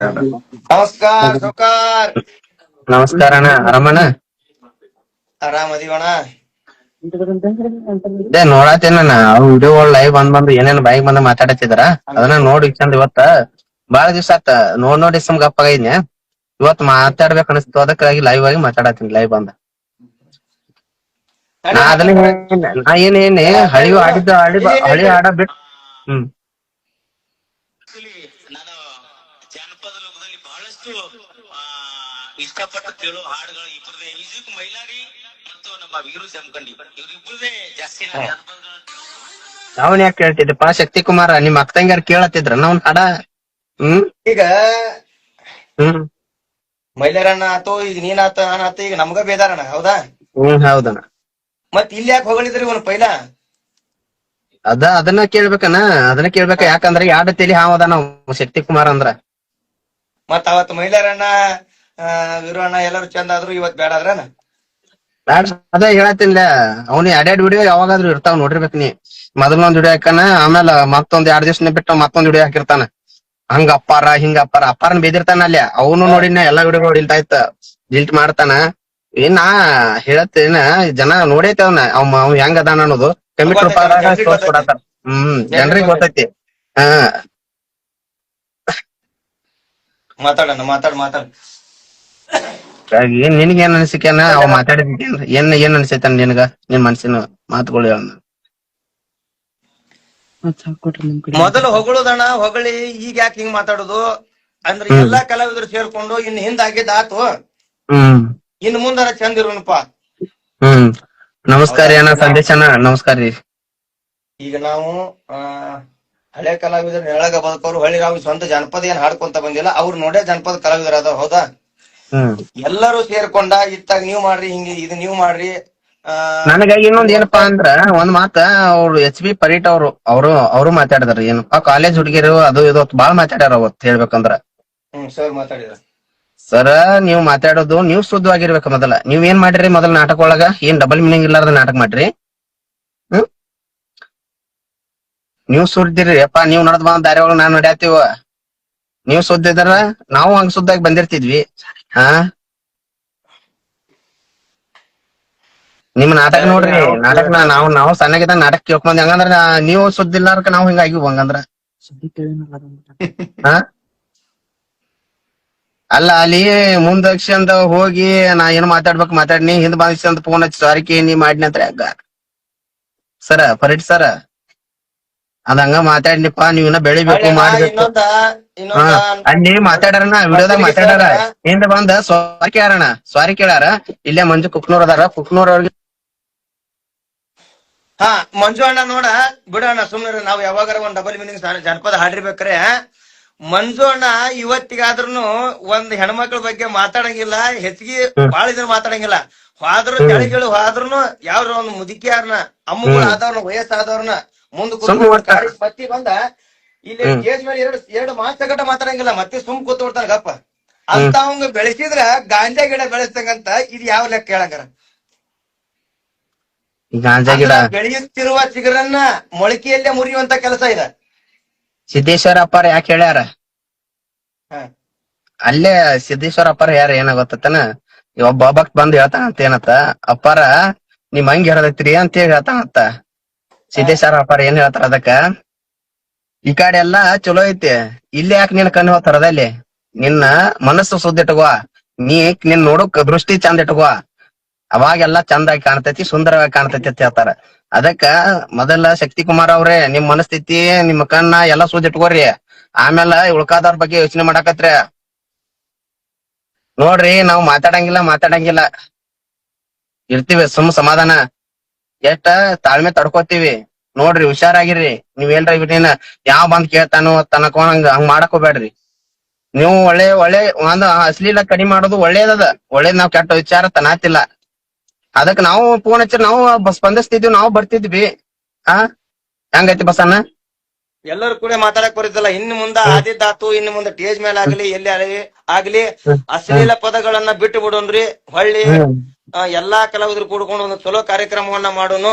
ನಮಸ್ಕಾರ ಸೌಕಾರ್ ನಮಸ್ಕಾರ ಅಣ್ಣ ಆರಾಮಣ್ಣ? ಆರಾಮ್ ಅದೀವಣ ಇದೇ ನೋಡತ್ತೇನ ಅವ್ ವಿಡಿಯೋಗಳು ಲೈವ್ ಬಂದ್ ಬಂದು ಏನೇನ್ ಬಾಯಿಗೆ ಬಂದ ಮಾತಾಡತ್ತಿದ್ರ? ಅದನ್ನ ನೋಡಿ ಚಂದ ಇವತ್ತ ಬಾಳ ದಿವ್ಸ ಆತ ನೋಡ್ ನೋಡಿ ಸುಮ್ ಗಪ್ಪ ಆಗಿದ್ನೆ ಇವತ್ ಮಾತಾಡ್ಬೇಕು ಅನಿಸ್ತು ಅದಕ್ಕಾಗಿ ಲೈವ್ ಆಗಿ ಮಾತಾಡತ್ತೀನಿ ಲೈವ್ ಬಂದ. ನಾ ಅದನ್ನ ಏನ್- ನಾ ಏನ್ ಏನ್ ಹಳಿ ಆಡಿದ್ದ ಹಳಿ ಹಳಿ ಹಾಡ ಬಿಟ್ ಹ್ಮ್. Actually, ಲೋಕದಲ್ಲಿ ಬಹಳಷ್ಟು ಆ, ಇಷ್ಟಪಟ್ಟು ಕೇಳೋ ಹಾಡುಗಳು ಇಬ್ಬರದೇ ಮ್ಯೂಸಿಕ್ ಮೈಲಾರಿ ಮತ್ತು ನಮ್ಮ ವೀರು ಜಮಖಂಡಿ. ಇವ್ರಿಬ್ಬರದೇ ಜಾಸ್ತಿ. ಅವನ್ ಯಾಕೆ ಕೇಳ್ತಿದ್ದಪ್ಪ ಶಕ್ತಿ ಕುಮಾರ ನಿಮ್ ಅಕ್ಕ ತಂಗಾರ ಕೇಳತ್ತಿದ್ರ. ನಾವ್ ಹಾಡ ಹ್ಮ್? ಈಗ ಹ್ಮ್. ಮೈಲಾರಣ್ಣ ಆತು ಈಗ ನೀನ್ ಆತ ನಾನ್ ಆತ ಈಗ ನಮ್ಗ ಬೇದಾರಣ ಹೌದಾ? ಹ್ಮ್ ಹೌದಣ್ಣ ಮತ್ ಇಲ್ಲಿ ಯಾಕೆ ಹೊಗಳಿದ್ರಿ ಇವನ್ ಪೈಲ? ಅದ ಅದನ್ನ ಕೇಳ್ಬೇಕನ ಅದನ್ನ ಕೇಳ್ಬೇಕ. ಯಾಕಂದ್ರ ಯಾಡ ತಲಿ ಹಾವದ ನಾವು ಶಕ್ತಿ ಕುಮಾರ್ ಅಂದ್ರ. ಮತ್ ಅವತ್ ಮಹಿಳೆಯರನ್ನ ವೀರಣ್ಣ ಎಲ್ಲರೂ ಚಂದ ಆದ್ರು ಇವತ್ ಬೇಡ ಅದ್ರನ ಅದ ಹೇಳತ್ತಿಲ್ಲ ಅವ್ನ ಎರಡೆರಡ್ ವಿಡಿಯೋ ಯಾವಾಗಾದ್ರೂ ಇರ್ತಾವ ನೋಡಿರ್ಬೇಕು ನೀ. ಮೊದಲೊಂದ್ ವಿಡಿಯೋ ಹಾಕನ ಆಮೇಲೆ ಮತ್ತೊಂದ್ ಎರಡ್ ದಿವ್ಸ ಬಿಟ್ಟು ಮತ್ತೊಂದ್ ವಿಡಿಯೋ ಹಾಕಿರ್ತಾನ. ಹಂಗ ಅಪ್ಪಾರ ಹಿಂಗ ಅಪ್ಪಾರ. ಅಪ್ಪಾರನ್ ಬೇದಿರ್ತಾನ ಅಲ್ಲೇ. ಅವನು ನೋಡಿನ ಎಲ್ಲಾ ವಿಡಿಯೋ ಡಿಲ್ಟ್ ಇತ್ತ ಡಿಲ್ಟ್ ಮಾಡ್ತಾನ. ಏನ್ ನಾ ಹೇಳತ್ತೇನ ಜನ ನೋಡೈತಿ ಅವ್ನ. ಅವ್ ಅವ್ ಹೆಂಗ್ ಅದಾನ ಅನ್ನೋದು. ಕಮಿಟಿ ಹ್ಮ್ ಜನರಿಗೆ ಗೊತ್ತೈತಿ. ಹಾ. ಮಾತಾಡಣ ಮಾತಾಡ ಮಾತಾಡ. ಏನ್ ನಿನಗೆ ಏನ್ ಅನ್ಸಿಕೇನ ಅವ್ ಮಾತಾಡಿದ್ಕೇನ್ ಏನ್ ಏನ್ ಅನ್ಸೈತ ನಿನಗ? ನಿನ್ ಮನ್ಸಿನ ಮಾತುಗಳು ಹೇಳ ಮೊದಲು ಹೊಗಳೋದಣ್ಣ ಹೊಗಳಿ ಈಗ ಯಾಕೆ ಹಿಂಗ್ ಮಾತಾಡೋದು? ಅಂದ್ರೆ ಎಲ್ಲಾ ಕಲಾವಿದರು ಸೇರ್ಕೊಂಡು ಇನ್ ಹಿಂದ ಆಗಿದ್ದ ಆತು. ಹ್ಮ್. ಇನ್ ಮುಂದಾರ ಚಂದ ಇರೋಣಪ್ಪ. ಹ್ಮ್. ನಮಸ್ಕಾರ ಅಣ್ಣ ಸಂದೇಶ ಅಣ್ಣ ನಮಸ್ಕಾರ ರೀ. ಈಗ ನಾವು ಆ ಹಳೆ ಕಲಾವಿದರು ನೆಳಗ ಬದುಕೋರು ಹಳ್ಳಿ ನಾವು ಸ್ವಂತ ಜನಪದ ಏನ್ ಹಾಡ್ಕೊಂತ ಬಂದಿಲ್ಲ ಅವ್ರು ನೋಡೇ ಜನಪದ ಕಲಾವಿದರ ಅದ ಹೌದಾ? ಎಲ್ಲರೂ ಸೇರ್ಕೊಂಡ ಇತ್ತಾಗ ನೀವ್ ಮಾಡ್ರಿ ಹಿಂಗ ಇದು ನೀವ್ ಮಾಡ್ರಿ ನನಗ ಇನ್ನೊಂದ್ ಏನಪ್ಪಾ ಅಂದ್ರ ಒಂದ್ ಮಾತ ಅವ್ರು ಎಚ್ ಬಿ ಪರೀಟ್ ಅವ್ರು ಅವ್ರು ಅವ್ರು ಮಾತಾಡಿದಾರ ಏನಪ್ಪಾ ಕಾಲೇಜ್ ಹುಡುಗಿರು ಅದು ಇದು ಬಾಳ ಮಾತಾಡ್ಯಾರ ಅವತ್ ಹೇಳ್ಬೇಕಂದ್ರ. ಹ್ಮ್ ಸರ್ ಮಾತಾಡಿದ್ರ. ಸರ ನೀವ್ ಮಾತಾಡೋದು ನೀವ್ ಶುದ್ಧವಾಗಿರ್ಬೇಕು ಮೊದಲ. ನೀವ್ ಏನ್ ಮಾಡ್ರಿ ಮೊದಲ ನಾಟಕ ಒಳಗ? ಏನ್ ಡಬಲ್ ಮೀನಿಂಗ್ ಇಲ್ಲಾರ್ದ ನಾಟಕ ಮಾಡ್ರಿ ಹ್ಮ್ ನೀವ್ ಸುರಿದಿರಿ ಅಪ್ಪ ನೀವ್ ನಡ್ದ್ ಬಂದ ದಾರಿ ನಾನು ನಾವ್ ನಡ್ಯಾತೀವ. ನೀವ್ ಸುದ್ದಿದ್ರ ಇದಾರ ನಾವು ಹಂಗ ಸುದ್ದಾಗಿ ಬಂದಿರ್ತಿದ್ವಿ. ಹಾ? ನಿಮ್ ನಾಟಕ ನೋಡ್ರಿ. ನಾಟಕ ನಾವು ನಾವು ಸಣ್ಣಗಿದ್ದಾಗ ನಾಟಕ ಕೇಳ್ಕೊಂಡ್ ಹಂಗಂದ್ರ ನಾ- ನೀವು ಸುದ್ದಿ ನಾವ್ ಹಿಂಗ ಹಿಂಗಾಗಿ ಹಂಗಂದ್ರ. ಹಾ? ಅಲ್ಲ ಅಲ್ಲಿ ಮುಂದಕ್ಷಂದ ಹೋಗಿ ನಾ ಏನ್ ಮಾತಾಡ್ಬೇಕು ಮಾತಾಡ್ನಿ ಹಿಂದ್ ಬಂದ ಫೋನ್ ಹಚ್ಚಿ ಸಾರಿಕೆ ನೀ ಮಾಡಿನ ಅಂತ ಸರ ಪರಿಟ್ ಸರ. ಅದ ಹಂಗ ಮಾತಾಡ್ನಿಪ್ಪ ನೀವ್ ಬೆಳಿಬೇಕು ಮಾಡ್ಬೇಕು. ಅಲ್ಲಿ ಮಾತಾಡಾರನ ವಿಡಿಯೋದಾಗ ಮಾತಾಡಾರ ಹಿಂದ ಬಂದ ಸ್ವಾರಿ ಕೇಳಾರಣ ಸ್ವಾರಿ ಕೇಳಾರ ಇಲ್ಲೇ ಮಂಜು ಕುಕ್ನೂರ್ ಅದಾರ ಕುಕ್ನೂರ್ ಅವ್ರಿಗೆ ಹಾ ಮಂಜು ಅಣ್ಣ ನೋಡ ಬಿಡೋಣ ಸುಮ್ನೆ ನಾವ್ ಯಾವಾಗಾರ ಒಂದ್ ಡಬಲ್ ಮೀನಿಂಗ್ ಜನಪದ ಹಾಡಿರ್ಬೇಕ್ರೆ. ಮಂಜು ಅಣ್ಣ ಇವತ್ತಿಗಾದ್ರೂನು ಒಂದ್ ಹೆಣ್ಮಕ್ಳ ಬಗ್ಗೆ ಮಾತಾಡಂಗಿಲ್ಲ ಹೆಚ್ಚಿಗೆ ಬಾಳ ಇದ್ರ ಮಾತಾಡಂಗಿಲ್ಲ. ಹೋದ್ರು ಕೆಳಗಿಳು ಹಾದ್ರು ಯಾವ್ರ ಒಂದ್ ಮುದುಕಿಯಾರ್ನ ಅಮ್ಮಗಳು ಆದವ್ರನ್ನ ವಯಸ್ಸಾದವ್ರನ್ನ ಮುಂದ್ ಪತ್ತಿ ಬಂದ ಇಲ್ಲಿ ಸ್ಟೇಜ್ ಮೇಲೆ ಎರಡು ಎರಡು ಮಾಸ್ ತಗಟ ಮಾತಾಡಂಗಿಲ್ಲ ಮತ್ತೆ ಸುಮ್ ಕೂತ್ ಬಿಡ್ತಾನ ಗಪ್ಪ. ಅಂತ ಅವಂಗ ಬೆಳೆಸಿದ್ರ ಗಾಂಜಾ ಗಿಡ ಬೆಳೆಸ್ತಂಗಂತ ಇದು ಯಾವ ಲೆಕ್ಕ ಹೇಳಂಗಾರ ಈ ಗಾಂಜಾ ಗಿಡ. ಬೆಳೆಯುತ್ತಿರುವ ಚಿಗರನ್ನ ಮೊಳಕೆಯಲ್ಲೇ ಮುರಿಯುವಂತ ಕೆಲಸ ಇದೆ. ಸಿದ್ದೇಶ್ವರ ಅಪ್ಪಾರ ಯಾಕೆ ಹೇಳ್ಯಾರ? ಹ. ಅಲ್ಲೇ ಸಿದ್ದೇಶ್ವರ ಅಪ್ಪಾರ ಯಾರ ಏನ ಗೊತ್ತತನ ಒಬ್ಬ ಭಕ್ತ್ ಬಂದ್ ಹೇಳ್ತಾನಂತ ಏನತ್ತ ಅಪ್ಪಾರ ನಿಮ್ ಹಂಗ್ ಹೇಳದೈತ್ರಿ ಅಂತ ಹೇಳಿ ಹೇಳ್ತಾನಂತ. ಸಿದ್ದೇಶ್ವರ ಅಪ್ಪಾರ ಏನ್ ಹೇಳ್ತಾರ ಅದಕ್ಕ? ಈ ಕಡೆ ಎಲ್ಲಾ ಚಲೋ ಐತಿ. ಇಲ್ಲಿ ಯಾಕೆ ನಿನ್ ಕಣ್ಣು ಹೋಗ್ತಾರ ಅಲ್ಲಿ? ನಿನ್ನ ಮನಸ್ಸು ಸುದ್ದಿ ಇಟ್ಕೋ. ನೀ ನಿನ್ ನೋಡಕ್ ದೃಷ್ಟಿ ಚಂದ ಇಟ್ಕೋ. ಅವಾಗೆಲ್ಲಾ ಚಂದಾಗಿ ಕಾಣ್ತೈತಿ, ಸುಂದರವಾಗಿ ಕಾಣ್ತೈತಿ ಅಂತ ಹೇಳ್ತಾರ. ಅದಕ್ಕ ಮೊದಲ ಶಕ್ತಿ ಕುಮಾರ್ ಅವ್ರೆ, ನಿಮ್ ಮನಸ್ಥಿತಿ ನಿಮ್ ಕಣ್ಣ ಎಲ್ಲಾ ಸುದ್ದಿ ಇಟ್ಕೋರಿ. ಆಮೇಲೆ ಉಳ್ಕಾದವ್ರ ಬಗ್ಗೆ ಯೋಚನೆ ಮಾಡಾಕತ್ರಿ. ನೋಡ್ರಿ, ನಾವ್ ಮಾತಾಡಂಗಿಲ್ಲ ಮಾತಾಡಂಗಿಲ್ಲ. ಇರ್ತೀವಿ ಸುಮ್ ಸಮಾಧಾನ. ಎಷ್ಟ ತಾಳ್ಮೆ ತಡ್ಕೋತೀವಿ? ನೋಡ್ರಿ ಹುಷಾರಾಗಿರ್ರಿ. ನೀವ್ ಏನ್ರ ಬಿಟ್ಟಿನ ಯಾವ ಬಂದ್ ಕೇಳ್ತಾನೋ ತನಕ ಹಂಗ ಹಂಗ್ ಮಾಡಕ್ ಹೋಗ್ಬೇಡ್ರಿ ನೀವು ಒಳ್ಳೆ ಒಳ್ಳೆ ಒಂದ್ ಅಶ್ಲೀಲ ಕಡಿಮೆ ಮಾಡೋದು ಒಳ್ಳೇದದ. ಒಳ್ಳೇದ್ ನಾವ್ ಕೆಟ್ಟ ವಿಚಾರ ತನಾತಿಲ್ಲ ಅದಕ್ ನಾವು ಫೋನ್ ಹಚ್ಚಿ ನಾವು ಸ್ಪಂದಿಸ್ತಿದ್ವಿ ನಾವು ಬರ್ತಿದ್ವಿ. ಆ? ಹೆಂಗೈತಿ ಬಸಣ್ಣ ಎಲ್ಲರೂ ಕೂಡ ಮಾತಾಡಕ್ ಬರುತ್ತಲ್ಲ ಇನ್ ಮುಂದ ಆದಿದ್ದಾತು ಇನ್ ಮುಂದೆ ಟೇಜ್ ಮೇಲೆ ಆಗ್ಲಿ ಎಲ್ಲಿ ಆಗ್ಲಿ ಅಶ್ಲೀಲ ಪದಗಳನ್ನ ಬಿಟ್ಟು ಬಿಡೋನ್ರಿ ಹೊಳ್ಳಿ. ಎಲ್ಲಾ ಕಲಾವಿದ್ರು ಕೂಡ್ಕೊಂಡು ಒಂದು ಚಲೋ ಕಾರ್ಯಕ್ರಮವನ್ನ ಮಾಡೋನು.